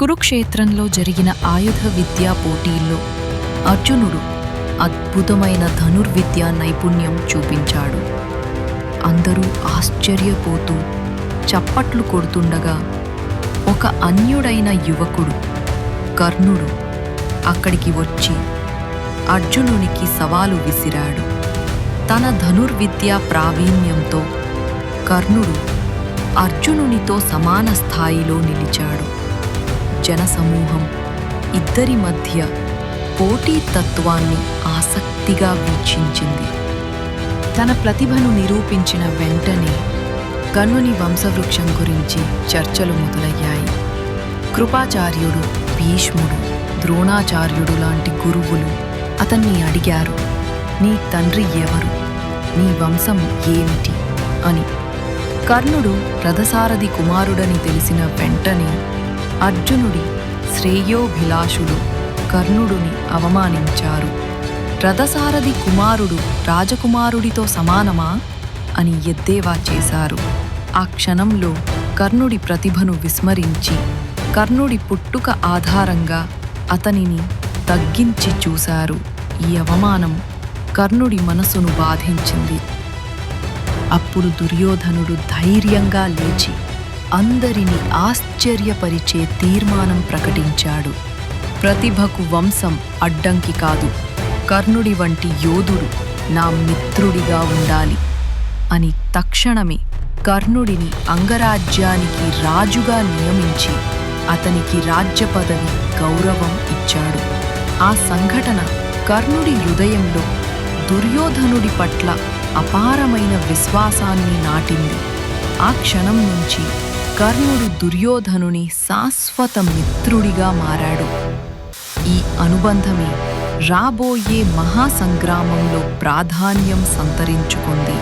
కురుక్షేత్రంలో జరిగిన ఆయుధ విద్యా పోటీల్లో అర్జునుడు అద్భుతమైన ధనుర్విద్యా నైపుణ్యం చూపించాడు. అందరూ ఆశ్చర్యపోతూ చప్పట్లు కొడుతుండగా ఒక అన్యుడైన యువకుడు కర్ణుడు అక్కడికి వచ్చి అర్జునునికి సవాలు విసిరాడు. తన ధనుర్విద్యా ప్రావీణ్యంతో కర్ణుడు అర్జునునితో సమాన స్థాయిలో నిలిచాడు. జనసమూహం ఇద్దరి మధ్య పోటీతత్వాన్ని ఆసక్తిగా వీక్షించింది తన ప్రతిభను నిరూపించిన వెంటనే కన్నుని వంశవృక్షం గురించి చర్చలు మొదలయ్యాయి కృపాచార్యుడు భీష్ముడు ద్రోణాచార్యుడు లాంటి గురువులు అతన్ని అడిగారు నీ తండ్రి ఎవరు? నీ వంశం ఏమిటి? అని। కర్ణుడు రథసారథి కుమారుడని తెలిసిన వెంటనే అర్జునుడి శ్రేయోభిలాషుడు కర్ణుడుని అవమానించారు. రథసారథి కుమారుడు రాజకుమారుడితో సమానమా? అని ఎద్దేవా చేశారు. ఆ క్షణంలో కర్ణుడి ప్రతిభను విస్మరించి కర్ణుడి పుట్టుక ఆధారంగా అతనిని తగ్గించి చూశారు. ఈ అవమానం కర్ణుడి మనసును బాధించింది. అప్పుడు దుర్యోధనుడు ధైర్యంగా లేచి అందరినీ ఆశ్చర్యపరిచే తీర్మానం ప్రకటించాడు. ప్రతిభకు వంశం అడ్డంకి కాదు. కర్ణుడి వంటి యోధుడు నా మిత్రుడిగా ఉండాలి అని తక్షణమే కర్ణుడిని అంగరాజ్యానికి రాజుగా నియమించి అతనికి రాజ్య పదవి గౌరవం ఇచ్చాడు. ఆ సంఘటన కర్ణుడి హృదయంలో దుర్యోధనుడి పట్ల అపారమైన విశ్వాసాన్ని నాటింది. ఆ క్షణం నుంచి కర్ణుడు దుర్యోధనుని శాశ్వత మిత్రుడిగా మారాడు. ఈ అనుబంధమే రాబోయే మహాసంగ్రామంలో ప్రాధాన్యం సంతరించుకుంది.